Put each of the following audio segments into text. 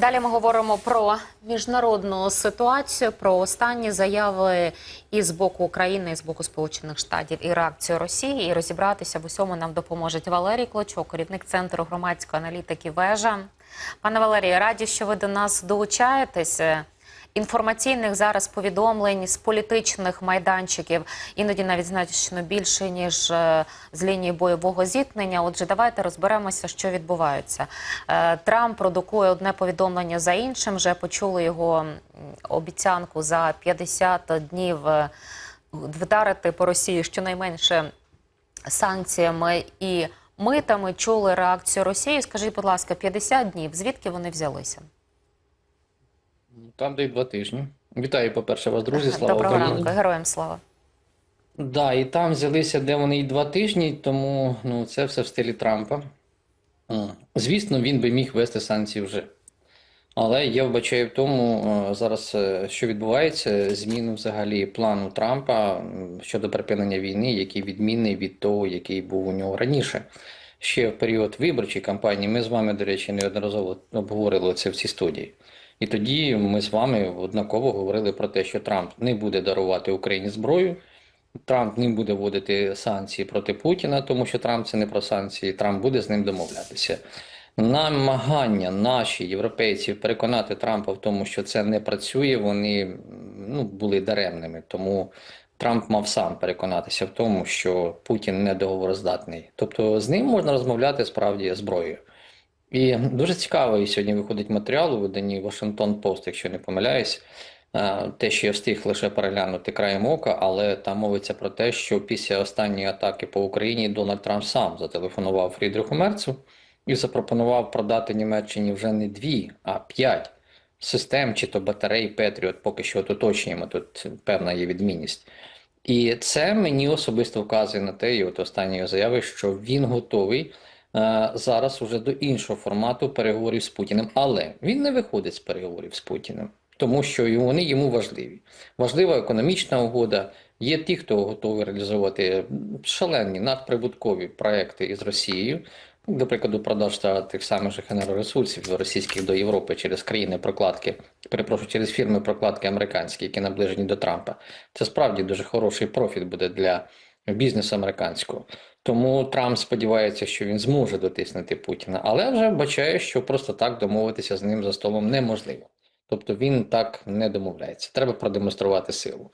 Далі ми говоримо про міжнародну ситуацію, про останні заяви і з боку України, і з боку Сполучених Штатів, і реакцію Росії. І розібратися в усьому нам допоможе Валерій Клочок, керівник центру громадської аналітики Вежа. Пане Валерію, раді, що ви до нас долучаєтеся. Інформаційних зараз повідомлень з політичних майданчиків іноді навіть значно більше ніж е, з лінії бойового зіткнення. Отже, давайте розберемося, що відбувається. Е, Трамп продукує одне повідомлення за іншим. Вже почули його обіцянку за 50 днів е, вдарити по Росії щонайменше санкціями і митами. Чули реакцію Росії. Скажіть, будь ласка, 50 днів. Звідки вони взялися? Там дають два тижні. Вітаю, по-перше, вас, друзі. Слава Доброго Україні. ранку, героям слава. Да, і там взялися, де вони і два тижні, тому ну, це все в стилі Трампа. Звісно, він би міг ввести санкції вже. Але я вбачаю в тому е, зараз, е, що відбувається, зміну взагалі плану Трампа щодо припинення війни, який відмінний від того, який був у нього раніше. Ще в період виборчої кампанії ми з вами, до речі, неодноразово обговорили це в цій студії. І тоді ми з вами однаково говорили про те, що Трамп не буде дарувати Україні зброю, Трамп не буде вводити санкції проти Путіна, тому що Трамп це не про санкції, Трамп буде з ним домовлятися. Намагання наші європейців переконати Трампа в тому, що це не працює, вони ну, були даремними. Тому Трамп мав сам переконатися в тому, що Путін не договороздатний. Тобто з ним можна розмовляти справді зброєю. І дуже цікавий сьогодні виходить матеріал у виданні Washington Post, якщо не помиляюсь. Те, що я встиг лише переглянути краєм ока, але там мовиться про те, що після останньої атаки по Україні Дональд Трамп сам зателефонував Фрідриху Мерцу і запропонував продати Німеччині вже не дві, а п'ять систем, чи то батарей Петріот, поки що от уточнюємо, тут певна є відмінність. І це мені особисто вказує на те, і от останньої заяви, що він готовий зараз уже до іншого формату переговорів з Путіним. Але він не виходить з переговорів з Путіним, тому що вони йому важливі. Важлива економічна угода. Є ті, хто готовий реалізовувати шалені надприбуткові проекти із Росією. До прикладу, продаж тих самих же енергоресурсів російських до Європи через країни прокладки, перепрошую, через фірми прокладки американські, які наближені до Трампа. Це справді дуже хороший профіт буде для бізнесу американського. Тому Трамп сподівається, що він зможе дотиснути Путіна, але вже бачає, що просто так домовитися з ним за столом неможливо. Тобто він так не домовляється. Треба продемонструвати силу.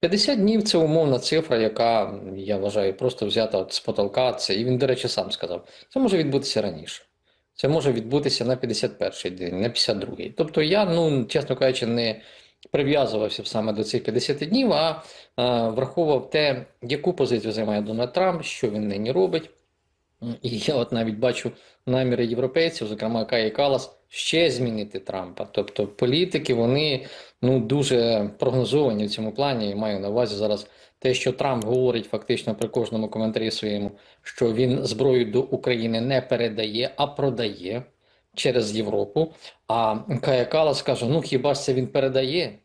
50 днів це умовна цифра, яка, я вважаю, просто взята от з потолка. Це, і він, до речі, сам сказав, це може відбутися раніше. Це може відбутися на 51-й день, на 52-й. Тобто я, ну, чесно кажучи, не прив'язувався саме до цих 50 днів, а е, враховував те, яку позицію займає Дональд Трамп, що він нині робить. І я от навіть бачу наміри європейців, зокрема Каї Калас, ще змінити Трампа. Тобто політики, вони ну, дуже прогнозовані в цьому плані. І маю на увазі зараз те, що Трамп говорить фактично при кожному коментарі своєму, що він зброю до України не передає, а продає через Європу. А Кая Калас каже: ну хіба ж це він передає?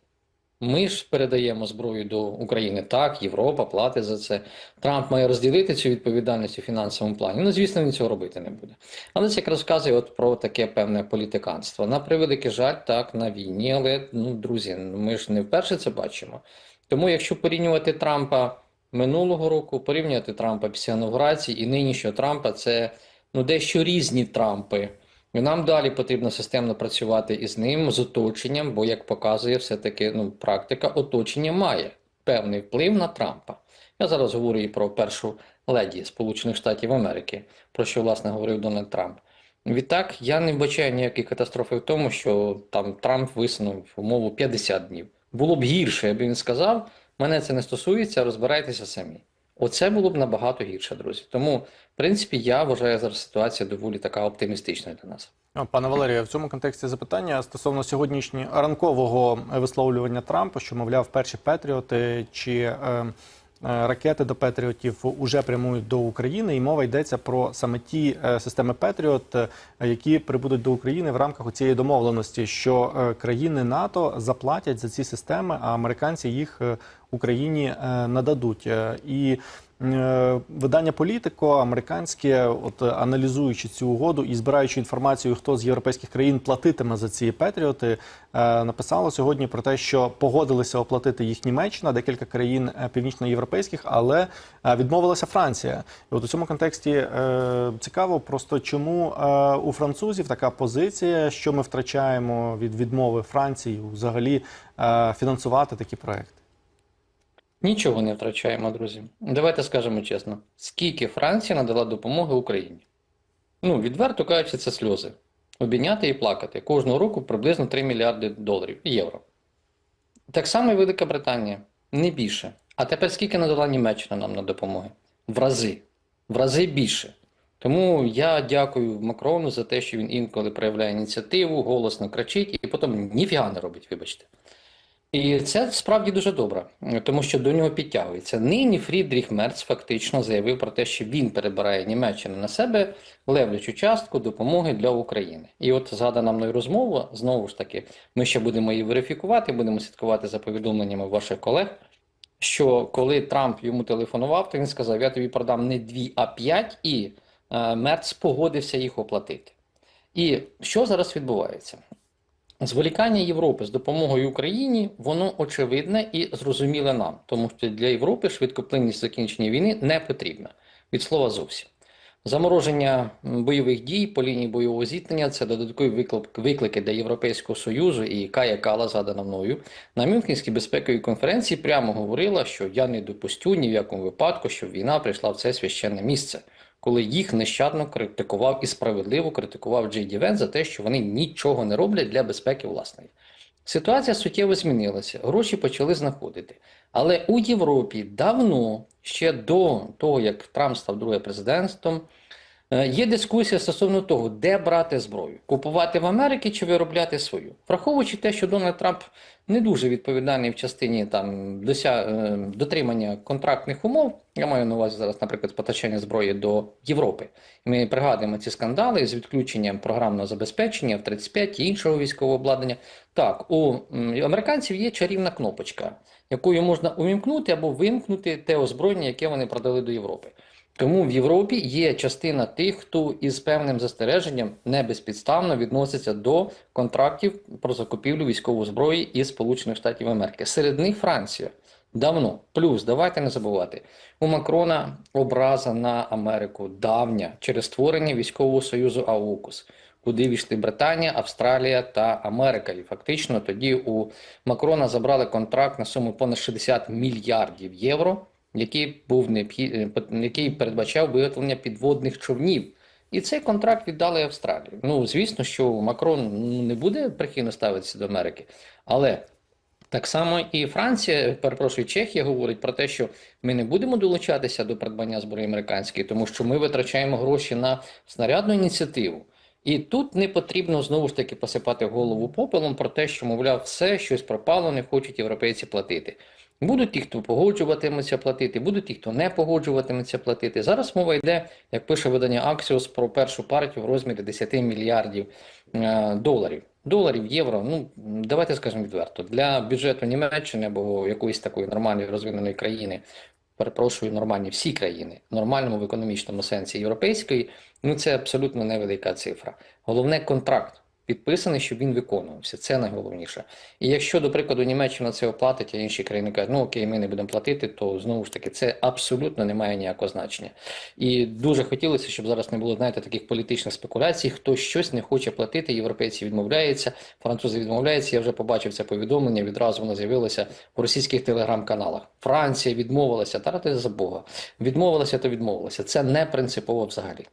Ми ж передаємо зброю до України. Так, Європа платить за це. Трамп має розділити цю відповідальність у фінансовому плані. Ну, звісно, він цього робити не буде. Але це якраз вказує от про таке певне політиканство. На превеликий жаль, так, на війні, але ну, друзі, ми ж не вперше це бачимо. Тому, якщо порівнювати Трампа минулого року, порівнювати Трампа після інаугурації і нинішнього Трампа, це ну, дещо різні Трампи. Нам далі потрібно системно працювати із ним, з оточенням, бо, як показує все-таки ну, практика, оточення має певний вплив на Трампа. Я зараз говорю і про першу леді Сполучених Штатів Америки, про що, власне, говорив Дональд Трамп. Відтак, я не вбачаю ніякої катастрофи в тому, що там Трамп висунув умову 50 днів. Було б гірше, якби він сказав, мене це не стосується, розбирайтеся самі. Оце було б набагато гірше, друзі. Тому, в принципі, я вважаю зараз ситуація доволі така оптимістичною для нас. Пане Валерію, в цьому контексті запитання стосовно сьогоднішнього ранкового висловлювання Трампа, що мовляв, перші Петріоти чи е, е, ракети до Петріотів уже прямують до України, і мова йдеться про саме ті е, системи Петріот, е, які прибудуть до України в рамках цієї домовленості, що країни НАТО заплатять за ці системи, а американці їх Україні е, нададуть. Е, І е, видання Політико американське, от аналізуючи цю угоду і збираючи інформацію, хто з європейських країн платитиме за ці патріоти, написало сьогодні про те, що погодилися оплатити їх Німеччина, декілька країн північноєвропейських, але відмовилася Франція. І от у цьому контексті цікаво, просто чому у французів така позиція, що ми втрачаємо від відмови Франції взагалі фінансувати такі проекти. Нічого не втрачаємо, друзі. Давайте скажемо чесно, скільки Франція надала допомоги Україні? Ну, відверто кажучи, це сльози. Обійняти і плакати. Кожного року приблизно 3 мільярди доларів євро. Так само і Велика Британія. Не більше. А тепер скільки надала Німеччина нам на допомоги? В рази. В рази більше. Тому я дякую Макрону за те, що він інколи проявляє ініціативу, голосно кричить і потім ніфіга не робить, вибачте. І це справді дуже добре, тому що до нього підтягується. Нині Фрідріх Мерц фактично заявив про те, що він перебирає Німеччину на себе левлячу частку допомоги для України. І от згадана мною розмова, знову ж таки, ми ще будемо її верифікувати, будемо слідкувати за повідомленнями ваших колег. Що коли Трамп йому телефонував, то він сказав: Я тобі продам не дві, а п'ять, і е, Мерц погодився їх оплатити. І що зараз відбувається? Зволікання Європи з допомогою Україні, воно очевидне і зрозуміле нам, тому що для Європи швидкоплинність закінчення війни не потрібна. Від слова зовсім. Замороження бойових дій по лінії бойового зіткнення це додаткові виклики для Європейського Союзу і Кая Кала, згадана мною, на Мюнхенській безпековій конференції прямо говорила, що я не допустю ні в якому випадку, щоб війна прийшла в це священне місце, коли їх нещадно критикував і справедливо критикував Джей Дівен за те, що вони нічого не роблять для безпеки власної. Ситуація суттєво змінилася, гроші почали знаходити. Але у Європі давно, ще до того, як Трамп став другим президентом, є дискусія стосовно того, де брати зброю: купувати в Америці чи виробляти свою. Враховуючи те, що Дональд Трамп не дуже відповідальний в частині там дося... е, дотримання контрактних умов. Я маю на увазі зараз, наприклад, постачання зброї до Європи. Ми пригадуємо ці скандали з відключенням програмного забезпечення в 35 і іншого військового обладнання. Так, у американців є чарівна кнопочка, якою можна увімкнути або вимкнути те озброєння, яке вони продали до Європи. Тому в Європі є частина тих, хто із певним застереженням не безпідставно відноситься до контрактів про закупівлю військової зброї із Сполучених Штатів Америки. Серед них Франція. Давно. Плюс, давайте не забувати, у Макрона образа на Америку давня через створення військового союзу АУКУС, куди війшли Британія, Австралія та Америка. І фактично тоді у Макрона забрали контракт на суму понад 60 мільярдів євро, який був необхід... е, який передбачав виготовлення підводних човнів. І цей контракт віддали Австралії. Ну, звісно, що Макрон ну, не буде прихильно ставитися до Америки, але так само і Франція, перепрошую, Чехія говорить про те, що ми не будемо долучатися до придбання зброї американської, тому що ми витрачаємо гроші на снарядну ініціативу. І тут не потрібно знову ж таки посипати голову попелом про те, що, мовляв, все щось пропало, не хочуть європейці платити. Будуть ті, хто погоджуватиметься платити, будуть ті, хто не погоджуватиметься платити. Зараз мова йде, як пише видання Axios, про першу партію в розмірі 10 мільярдів е, доларів. Доларів, євро, ну давайте скажемо відверто, для бюджету Німеччини або якоїсь такої нормальної розвиненої країни, перепрошую, нормальні всі країни, в нормальному в економічному сенсі європейської, ну це абсолютно невелика цифра. Головне контракт підписаний, щоб він виконувався. Це найголовніше. І якщо, до прикладу, Німеччина це оплатить, а інші країни кажуть, ну окей, ми не будемо платити, то знову ж таки це абсолютно не має ніякого значення. І дуже хотілося, щоб зараз не було, знаєте, таких політичних спекуляцій. Хто щось не хоче платити, європейці відмовляються, французи відмовляються. Я вже побачив це повідомлення. Відразу воно з'явилося у російських телеграм-каналах. Франція відмовилася, та за Бога. Відмовилася, то відмовилася. Це не принципово взагалі.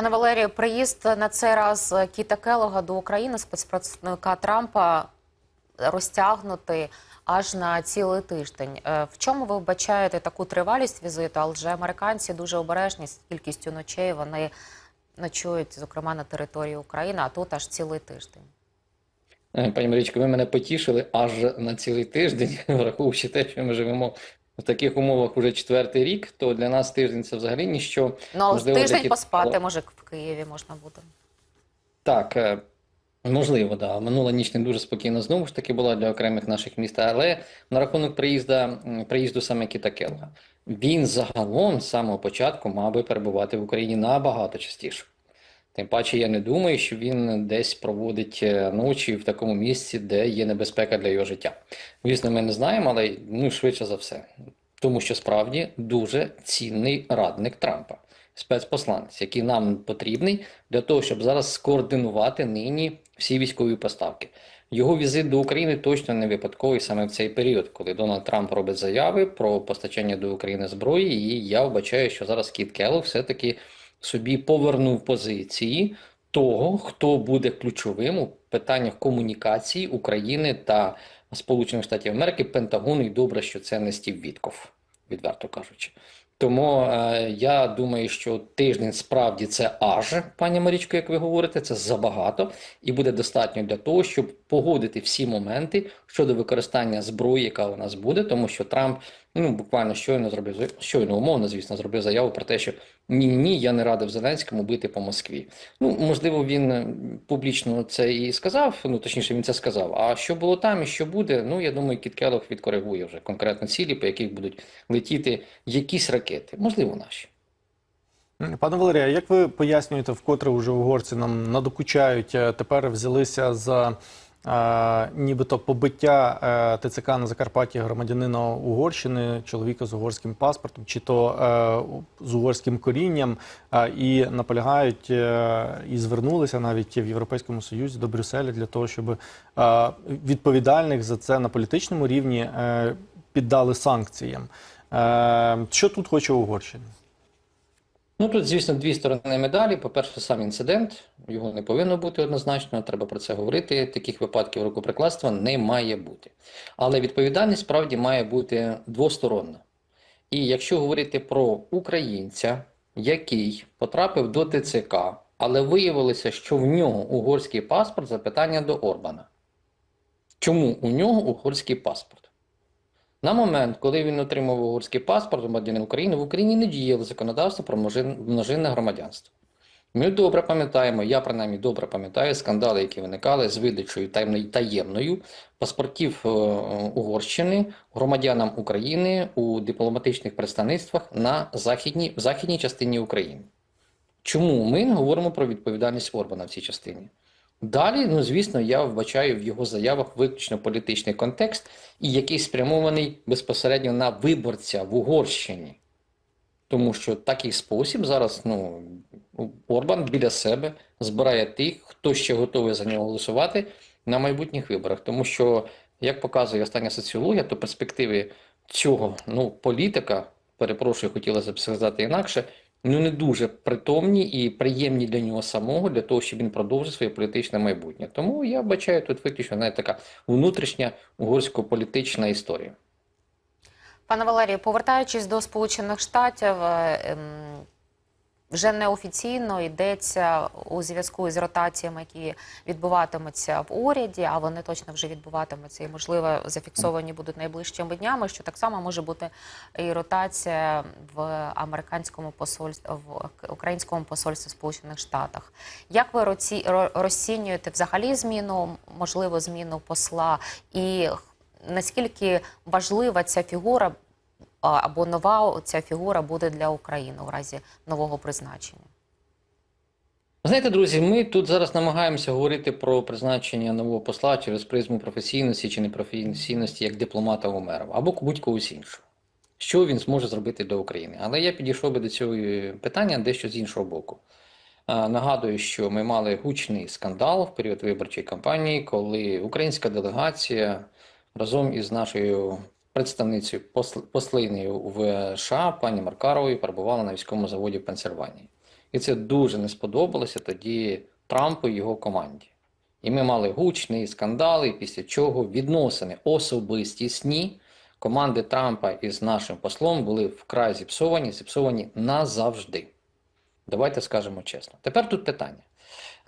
Пане Валерію, приїзд на цей раз Кіта Келога до України, спецпредставника Трампа, розтягнутий аж на цілий тиждень. Е, В чому ви вбачаєте таку тривалість візиту? Адже американці дуже обережні з кількістю ночей. Вони ночують, зокрема, на території України, а тут аж цілий тиждень. Е, Пані Марічко, ви мене потішили аж на цілий тиждень, враховуючи те, що ми живемо в таких умовах уже четвертий рік, то для нас тиждень це взагалі ніщо. Ну, а Можливо, тиждень такі- поспати, може, в Києві можна буде. Так, е, Можливо, да. Минула ніч не дуже спокійна знову ж таки була для окремих наших міст, але на рахунок приїзда, приїзду саме Кіта Келлога. Він загалом з самого початку мав би перебувати в Україні набагато частіше. Тим паче, я не думаю, що він десь проводить е, ночі в такому місці, де є небезпека для його життя. Звісно, ми не знаємо, але ну, швидше за все. Тому що справді дуже цінний радник Трампа, спецпосланець, який нам потрібний для того, щоб зараз скоординувати нині всі військові поставки. Його візит до України точно не випадковий саме в цей період, коли Дональд Трамп робить заяви про постачання до України зброї, і я вбачаю, що зараз Кіт Келлог все-таки собі повернув позиції того, хто буде ключовим у питаннях комунікації України та Сполучених Штатів Америки, Пентагону, і добре, що це не Стів Вітков, відверто кажучи. Тому е, я думаю, що тиждень справді це аж, пані Марічко, як ви говорите, це забагато, і буде достатньо для того, щоб погодити всі моменти щодо використання зброї, яка у нас буде, тому що Трамп ну буквально щойно зробив щойно умовно, звісно, зробив заяву про те, що ні, ні, я не радив Зеленському бити по Москві. Ну можливо, він е, публічно це і сказав. Ну точніше, він це сказав. А що було там і що буде? Ну я думаю, Кіт Келлог відкоригує вже конкретно цілі, по яких будуть летіти якісь ракети, можливо, наші. Пане Валерія, як ви пояснюєте, вкотре вже угорці нам надокучають, е, тепер взялися за нібито побиття е, ТЦК на Закарпатті громадянина Угорщини, чоловіка з угорським паспортом, чи то е, з угорським корінням, і наполягають е, і звернулися навіть в Європейському Союзі до Брюсселя для того, щоб відповідальних за це на політичному рівні піддали санкціям. Що тут хоче Угорщина? Ну тут, звісно, дві сторони медалі. По-перше, сам інцидент, його не повинно бути однозначно, треба про це говорити. Таких випадків рукоприкладства не має бути. Але відповідальність справді має бути двосторонна. І якщо говорити про українця, який потрапив до ТЦК, але виявилося, що в нього угорський паспорт, запитання до Орбана. Чому у нього угорський паспорт? На момент, коли він отримав угорський паспорт громадянин України, в Україні не діяло законодавство про множинне громадянство. Ми добре пам'ятаємо, я принаймні добре пам'ятаю скандали, які виникали з видачею таємною, таємною паспортів е, Угорщини громадянам України у дипломатичних представництвах на західній, в західній частині України. Чому ми не говоримо про відповідальність Орбана в цій частині? Далі, ну звісно, я вбачаю в його заявах виключно політичний контекст, і який спрямований безпосередньо на виборця в Угорщині. Тому що такий спосіб зараз ну, Орбан біля себе збирає тих, хто ще готовий за нього голосувати на майбутніх виборах. Тому що, як показує остання соціологія, то перспективи цього ну, політика, перепрошую, хотілося б сказати інакше, ну не дуже притомні і приємні для нього самого, для того, щоб він продовжив своє політичне майбутнє. Тому я бачаю тут виключно навіть така внутрішня угорсько-політична історія. Пане Валерію, повертаючись до Сполучених Штатів, е, ем, вже неофіційно йдеться у зв'язку з ротаціями, які відбуватимуться в уряді, а вони точно вже відбуватимуться і, можливо, зафіксовані будуть найближчими днями. Що так само може бути і ротація в американському посольстві в українському посольстві Сполучених Штатах. Як ви році- розцінюєте взагалі зміну, можливо, зміну посла і наскільки важлива ця фігура або нова ця фігура буде для України у разі нового призначення? Знаєте, друзі, ми тут зараз намагаємося говорити про призначення нового посла через призму професійності чи непрофесійності як дипломата Умерова або будь-когось іншого. Що він зможе зробити для України? Але я підійшов би до цього питання дещо з іншого боку. Нагадую, що ми мали гучний скандал в період виборчої кампанії, коли українська делегація разом із нашою представницею посл- послинею в США, пані Маркаровою, перебувала на військовому заводі в Пенсильванії. І це дуже не сподобалося тоді Трампу і його команді. І ми мали гучний скандал, і після чого відносини особистісні команди Трампа із нашим послом були вкрай зіпсовані, зіпсовані назавжди. Давайте скажемо чесно. Тепер тут питання.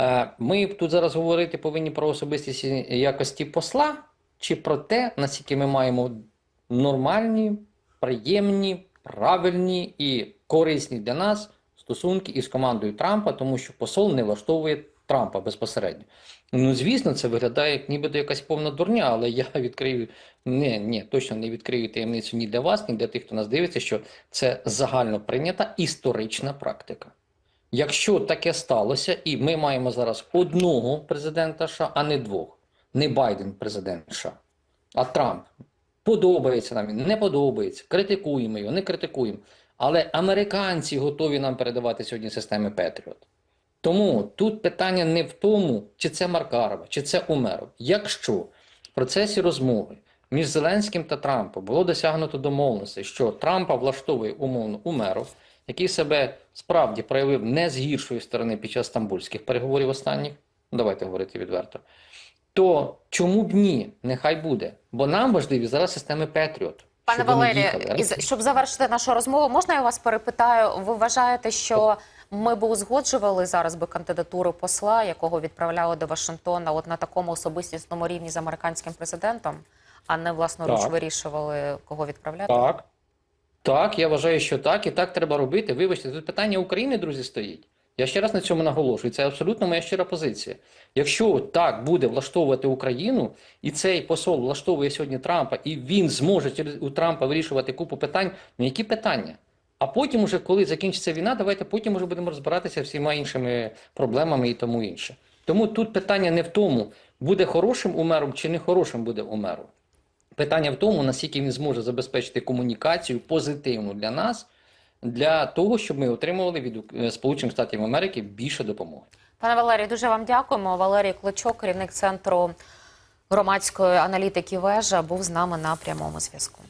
Е, Ми тут зараз говорити повинні про особистість якості посла, чи про те, наскільки ми маємо нормальні, приємні, правильні і корисні для нас стосунки із командою Трампа, тому що посол не влаштовує Трампа безпосередньо. Ну, звісно, це виглядає як нібито якась повна дурня, але я відкрию не, ні, точно не відкрию таємницю ні для вас, ні для тих, хто нас дивиться, що це загально прийнята історична практика. Якщо таке сталося, і ми маємо зараз одного президента США, а не двох, не Байден президент США, а Трамп. Подобається нам не подобається, критикуємо його, не критикуємо. Але американці готові нам передавати сьогодні системи Петріот. Тому тут питання не в тому, чи це Маркарова, чи це Умеров. Якщо в процесі розмови між Зеленським та Трампом було досягнуто домовленості, що Трампа влаштовує умовно Умеров, який себе справді проявив не з гіршої сторони під час стамбульських переговорів останніх, давайте говорити відверто, то чому б ні? Нехай буде. Бо нам важливі зараз системи Петріот. Пане Валерію, щоб завершити нашу розмову, можна я вас перепитаю? Ви вважаєте, що ми б узгоджували зараз би кандидатуру посла, якого відправляли до Вашингтона, от на такому особистісному рівні з американським президентом, а не власноруч Так. вирішували, кого відправляти? Так. Так, я вважаю, що так, і так треба робити. Вибачте, тут питання України, друзі, стоїть. Я ще раз на цьому наголошую. Це абсолютно моя щира позиція. Якщо так буде влаштовувати Україну, і цей посол влаштовує сьогодні Трампа, і він зможе через у Трампа вирішувати купу питань, ну які питання? А потім, уже, коли закінчиться війна, давайте потім уже будемо розбиратися всіма іншими проблемами і тому інше. Тому тут питання не в тому, буде хорошим умером чи не хорошим буде умером. Питання в тому, наскільки він зможе забезпечити комунікацію позитивну для нас, для того, щоб ми отримували від е, Сполучених Штатів Америки більше допомоги. Пане Валерію, дуже вам дякуємо. Валерій Клочок, керівник центру громадської аналітики вежа, був з нами на прямому зв'язку.